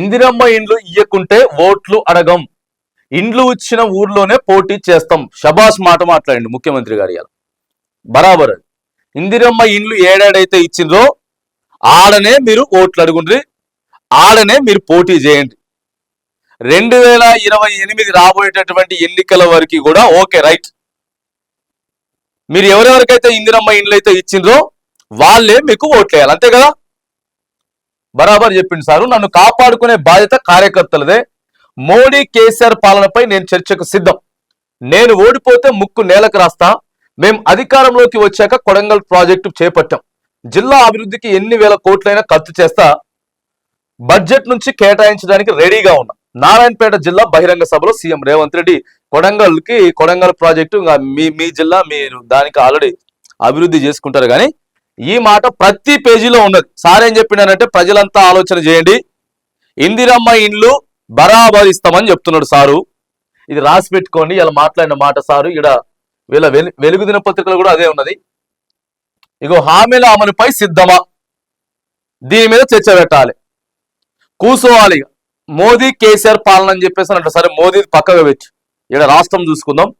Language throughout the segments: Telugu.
ఇందిరమ్మ ఇండ్లు ఇయ్యకుంటే ఓట్లు అడగం. ఇండ్లు ఇచ్చిన ఊర్లోనే పోటీ చేస్తాం. షబాస్ మాట మాట్లాడండి ముఖ్యమంత్రి గారు ఇలా బరాబర్ ఇందిరమ్మ ఇండ్లు ఏడాడైతే ఇచ్చిండ్రో ఆడనే మీరు ఓట్లు అడుగుండ్రి ఆడనే మీరు పోటీ చేయండి. రెండు వేల ఇరవై ఎనిమిది రాబోయేటటువంటి ఎన్నికల వరకు కూడా ఓకే రైట్. మీరు ఎవరెవరికైతే ఇందిరమ్మ ఇండ్లు అయితే ఇచ్చిండ్రో వాళ్ళే మీకు ఓట్లు వేయాలి అంతే కదా? బరాబర్ చెప్పింది సారు నన్ను కాపాడుకునే బాధ్యత కార్యకర్తలదే. మోడీ కేసీఆర్ పాలనపై నేను చర్చకు సిద్ధం. నేను ఓడిపోతే ముక్కు నేలకు రాస్తా. మేం అధికారంలోకి వచ్చాక కొడంగల్ ప్రాజెక్టు చేపట్టాం. జిల్లా అభివృద్ధికి ఎన్ని వేల కోట్లైనా ఖర్చు చేస్తా. బడ్జెట్ నుంచి కేటాయించడానికి రెడీగా ఉన్నా. నారాయణపేట జిల్లా బహిరంగ సభలో సీఎం రేవంత్ రెడ్డి కొడంగల్కి కొడంగల్ ప్రాజెక్టు మీ మీ జిల్లా మీరు దానికి ఆల్రెడీ అభివృద్ధి చేసుకుంటారు కానీ ఈ మాట ప్రతి పేజీలో ఉన్నది. సార్ ఏం చెప్పినారంటే ప్రజలంతా ఆలోచన చేయండి. ఇందిరమ్మ ఇండ్లు బరాబర్ ఇస్తామని చెప్తున్నాడు సారు. ఇది రాసి పెట్టుకోండి ఇలా మాట్లాడిన మాట సారు. ఇక్కడ వీళ్ళ వెలు- వెలుగు దినపత్రికలు కూడా అదే ఉన్నది. ఇగో హామీల అమలుపై సిద్ధమా? దీని మీద చర్చ పెట్టాలి. కూసోవాలి. మోదీ కేసీఆర్ పాలన అని చెప్పేసి అంటే సరే మోదీ పక్కగా పెట్టి. ఇక్కడ రాష్ట్రం చూసుకుందాం.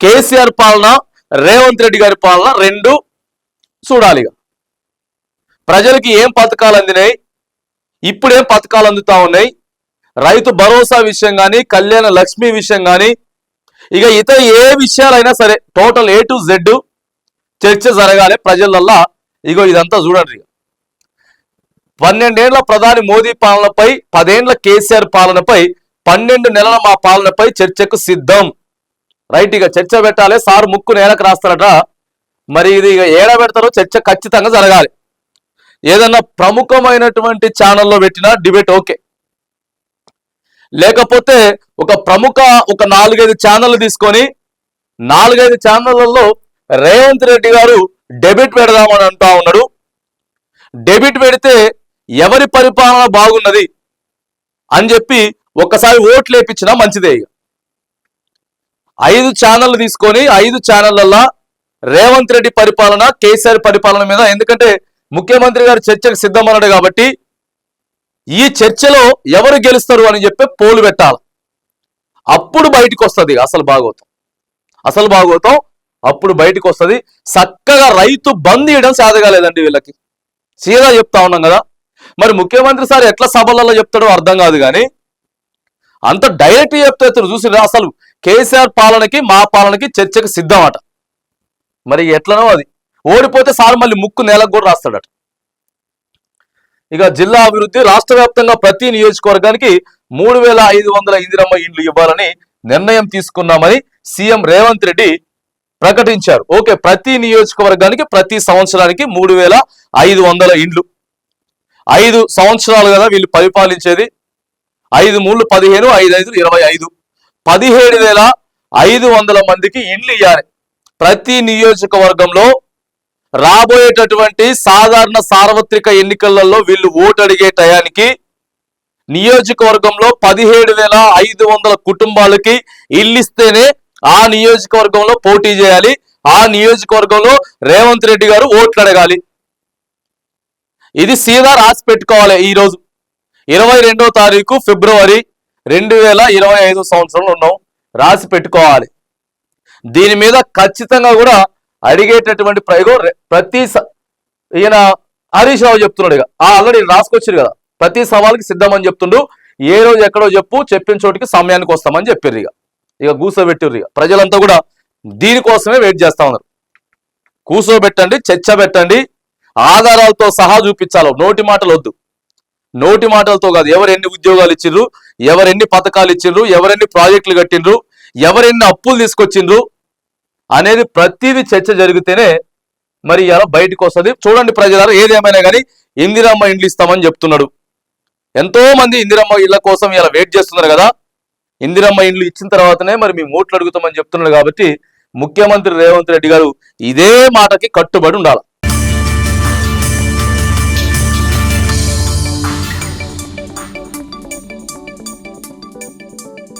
కేసీఆర్ పాలన రేవంత్ రెడ్డి గారి పాలన రెండు చూడాలి ఇక. ప్రజలకి ఏం పథకాలు అందినాయి? ఇప్పుడేం పథకాలు అందుతా ఉన్నాయి? రైతు భరోసా విషయం కానీ కళ్యాణ లక్ష్మి విషయం కానీ ఇక ఇతర ఏ విషయాలైనా సరే టోటల్ ఏ టు జెడ్ చర్చ జరగాలి ప్రజలల్లా. ఇగో ఇదంతా చూడండి ఇక. పన్నెండేళ్ళ ప్రధాని మోదీ పాలనపై పదేండ్ల కేసీఆర్ పాలనపై పన్నెండు నెలల మా పాలనపై చర్చకు సిద్ధం. రైట్ ఇక చర్చ పెట్టాలి సార్ ముక్కు నేలకు రాస్తారట. మరి ఇది ఇక ఏడ పెడతారో చర్చ ఖచ్చితంగా జరగాలి. ఏదన్నా ప్రముఖమైనటువంటి ఛానల్లో పెట్టినా డిబేట్ ఓకే లేకపోతే ఒక ప్రముఖ ఒక నాలుగైదు ఛానళ్ళు తీసుకొని నాలుగైదు ఛానళ్ళలో రేవంత్ రెడ్డి గారు డెబిట్ పెడదామని అంటా ఉన్నాడు. డెబిట్ పెడితే ఎవరి పరిపాలన బాగున్నది అని చెప్పి ఒక్కసారి ఓట్లు వేపించినా మంచిదే ఇక. ఐదు ఛానళ్ళు తీసుకొని ఐదు ఛానళ్ళల్లో రేవంత్ రెడ్డి పరిపాలన కేసీఆర్ పరిపాలన మీద. ఎందుకంటే ముఖ్యమంత్రి గారు చర్చకు సిద్ధమన్నాడు కాబట్టి ఈ చర్చలో ఎవరు గెలుస్తారు అని చెప్పి పోలు పెట్టాలి. అప్పుడు బయటికి వస్తుంది అసలు భాగవతం. అసలు భాగవతం అప్పుడు బయటికి వస్తుంది. చక్కగా రైతు బంద్ ఇవ్వడం సాధగాలేదండి వీళ్ళకి. సీదా చెప్తా ఉన్నాం కదా. మరి ముఖ్యమంత్రి సార్ ఎట్లా సభలలో చెప్తాడో అర్థం కాదు కానీ అంత డైరెక్ట్ చెప్తే చూసి అసలు కేసీఆర్ పాలనకి మా పాలనకి చర్చకు సిద్ధం అట. మరి ఎట్లనో అది. ఓడిపోతే సార్ మళ్ళీ ముక్కు నేలకు కూడా రాస్తాడట. ఇక జిల్లా అభివృద్ధి రాష్ట్ర వ్యాప్తంగా ప్రతి నియోజకవర్గానికి మూడు వేల ఐదు వందల ఇందిరమ్మ ఇండ్లు ఇవ్వాలని నిర్ణయం తీసుకున్నామని సీఎం రేవంత్ రెడ్డి ప్రకటించారు. ఓకే ప్రతి నియోజకవర్గానికి ప్రతి సంవత్సరానికి మూడు వేల ఐదు వందల ఇండ్లు. ఐదు సంవత్సరాలు కదా వీళ్ళు పరిపాలించేది. ఐదు మూడు పదిహేను ఐదు ఐదు ఇరవై ఐదు. పదిహేడు వేల ఐదు వందల మందికి ఇండ్లు ఇవ్వాలి ప్రతి నియోజకవర్గంలో రాబోయేటటువంటి సాధారణ సార్వత్రిక ఎన్నికలలో వీళ్ళు ఓటు అడిగే టయానికి నియోజకవర్గంలో పదిహేడు వేల ఐదు వందల కుటుంబాలకి ఇల్లిస్తేనే ఆ నియోజకవర్గంలో పోటీ చేయాలి. ఆ నియోజకవర్గంలో రేవంత్ రెడ్డి గారు ఓట్లు అడగాలి. ఇది సీదా రాసి పెట్టుకోవాలి ఈరోజు. ఇరవై రెండో తారీఖు ఫిబ్రవరి రెండు వేల ఇరవై ఐదు సంవత్సరంలో ఉన్నాం. రాసి పెట్టుకోవాలి. దీని మీద ఖచ్చితంగా కూడా అడిగేటటువంటి ప్రయోగం ప్రతి స- ఈయన హరీష్ రావు చెప్తున్నాడు ఇక. ఆల్రెడీ రాసుకొచ్చారు కదా. ప్రతి సవాల్కి సిద్ధమని చెప్తుండు. ఏ రోజు ఎక్కడో చెప్పు చెప్పిన చోటికి సమయానికి వస్తామని చెప్పారు ఇక. ఇక కూసోబెట్టారు ఇక. ప్రజలంతా కూడా దీనికోసమే వెయిట్ చేస్తా ఉన్నారు. కూసోబెట్టండి చర్చ పెట్టండి ఆధారాలతో సహా చూపించాలి. నోటి మాటలు వద్దు. నోటి మాటలతో కాదు. ఎవరు ఎన్ని ఉద్యోగాలు ఇచ్చిండ్రు ఎవరు ఎన్ని పథకాలు ఇచ్చిండ్రు ఎవరెన్ని ప్రాజెక్టులు కట్టిండ్రు ఎవరెన్ని అప్పులు తీసుకొచ్చిండ్రు అనేది ప్రతిదీ చర్చ జరిగితేనే మరి ఇలా బయటకు వస్తుంది. చూడండి ప్రజలారు ఏదేమైనా కానీ ఇందిరమ్మ ఇండ్లు ఇస్తామని చెప్తున్నాడు. ఎంతో మంది ఇందిరమ్మ ఇళ్ళ కోసం ఇలా వెయిట్ చేస్తున్నారు కదా. ఇందిరమ్మ ఇండ్లు ఇచ్చిన తర్వాతనే మరి మేము ఓట్లు అడుగుతామని చెప్తున్నాడు కాబట్టి ముఖ్యమంత్రి రేవంత్ రెడ్డి గారు ఇదే మాటకి కట్టుబడి ఉండాలి.